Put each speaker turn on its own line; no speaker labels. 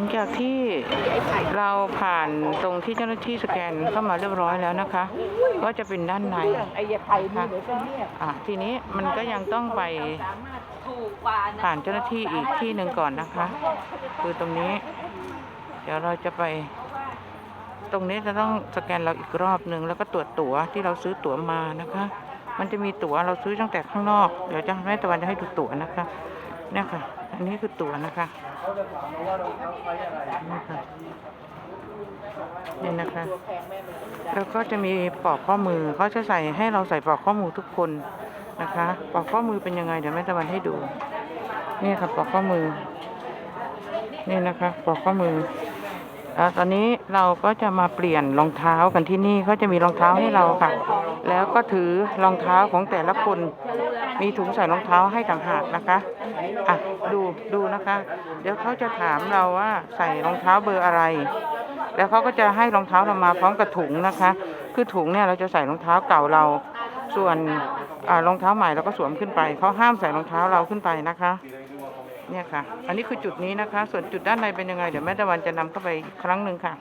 ลังจากที่เราผ่านตรงที่เจ้าหน้าที่สแกนเข้ามาเรียบร้อยแล้วนะคะ ก็จะเป็นด้านใน
ไอ้ยาไผ่ะ
อะทีนี้มันก็ยังต้องไปผ่านเจ้าหน้าที่อีกที่หนึ่งก่อนนะคะ คือตรงนี้ เดี๋ยวเราจะไป ตรงนี้จะต้องสแกนเราอีกรอบหนึ่งแล้วก็ตรวจตั๋วที่เราซื้อตั๋วมานะคะ มันจะมีตั๋วเราซื้อตั้งแต่ข้างนอก เดี๋ยวจะแม่ตะวันจะให้ดูตั๋วนะคะเนี่ยค่ะ อันนี้คือตั๋วนะคะนี่ค่ะนี่นะคะ แล้วก็จะมีปลอกข้อมือเขาจะใส่ให้เราใส่ปลอกข้อมือทุกคนนะคะปลอกข้อมือเป็นยังไงเดี๋ยวแม่ตะวันให้ดู นี่ค่ะปลอกข้อมือ นี่นะคะปลอกข้อมือแล้วตอนนี้เราก็จะมาเปลี่ยนรองเท้ากันที่นี่เขาจะมีรองเท้าให้เราค่ะ แล้วก็ถือรองเท้าของแต่ละคน มีถุงใส่รองเท้าให้ต่างหากนะคะอะดูดูนะคะ เดี๋ยวเขาจะถามเราว่าใส่รองเท้าเบอร์อะไร แล้วเขาก็จะให้รองเท้าเรามาพร้อมกับถุงนะคะ คือถุงเนี่ยเราจะใส่รองเท้าเก่าเรา ส่วนอ่ารองเท้าใหม่เราก็สวมขึ้นไปเขาห้ามใส่รองเท้าเราขึ้นไปนะคะเนี่ยค่ะ อันนี้คือจุดนี้นะคะ ส่วนจุดด้านในเป็นยังไง เดี๋ยวแม่ตะวันจะนำเข้าไปครั้งหนึ่งค่ะ